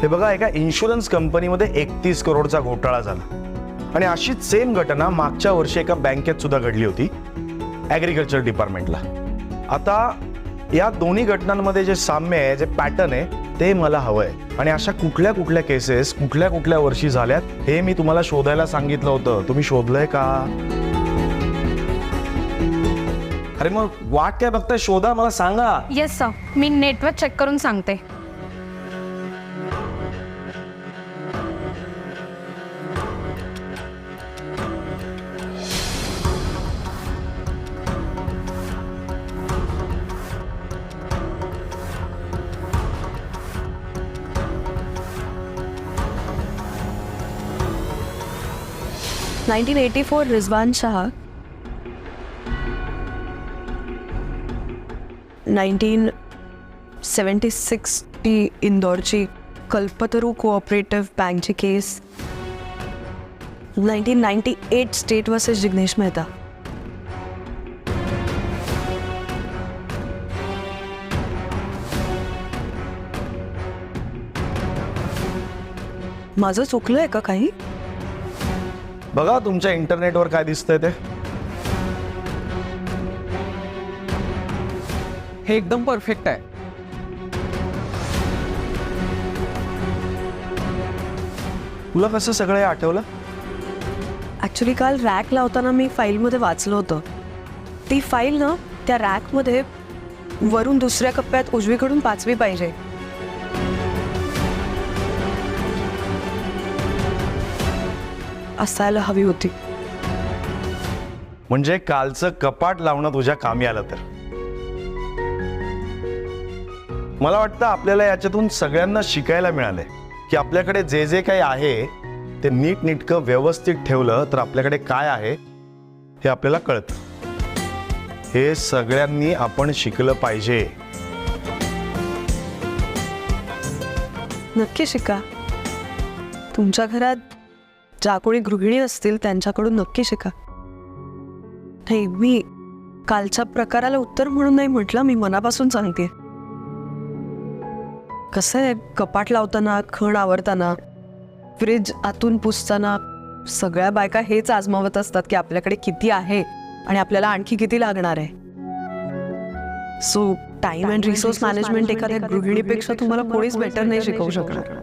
हे बघा एका इन्शुरन्स कंपनीमध्ये एकतीस करोडचा घोटाळा झाला. आणि अशीच सेम घटना मागच्या वर्षी एका बँकेत सुद्धा घडली होती ॲग्रिकल्चर डिपार्टमेंटला आता या दोन्ही घटनांमध्ये जे साम्य आहे जे पॅटर्न आहे ते मला हवं आहे. आणि अशा कुठल्या कुठल्या केसेस कुठल्या कुठल्या वर्षी झाल्यात हे मी तुम्हाला शोधायला सांगितलं होतं. तुम्ही शोधलंय का? अरे मग वाट काय बघताय? शोधा मला सांगा. येस सर मी नेटवर चेक करून सांगते. 1984 रिजवान शाह 1976 टी इंदौर इंदौरची कल्पतरू कोऑपरेटिव बैंक जी case 1998 state versus Jignesh Mehta माझं चुकलं आहे का काही? बघा तुमच्या इंटरनेटवर काय दिसतंय ते. हे एकदम परफेक्ट आहे. तुला कसं सगळं हे आठवलं? ॲक्च्युली काल रॅक लावताना मी फाईलमध्ये वाचलं होतं. ती फाईल ना त्या रॅकमध्ये वरून दुसऱ्या कप्प्यात उजवीकडून पाचवी पाहिजे. असायला हवी होती. म्हणजे कालचं कपाट लावणं तुझ्या कामी आलं तर? मला वाटतं आपल्याला याच्यातून सगळ्यांना शिकायला मिळालंय की आपल्याकडे जे जे काही आहे ते नीट नीटकं व्यवस्थित ठेवलं तर आपल्याकडे काय आहे हे आपल्याला कळतं. हे सगळ्यांनी आपण शिकलं पाहिजे. नक्की शिका. तुमच्या घरात ज्या कोणी गृहिणी असतील त्यांच्याकडून नक्की शिका. नाही मी कालच्या प्रकाराला उत्तर म्हणून नाही म्हटलं मी मनापासून सांगते. कसं आहे कपाट लावताना खण आवरताना फ्रीज आतून पुसताना सगळ्या बायका हेच आजमावत असतात की आपल्याकडे किती आहे आणि आपल्याला आणखी किती लागणार आहे. So time and resource management एखाद्या गृहिणीपेक्षा तुम्हाला कोणीच बेटर नाही शिकवू शकणार.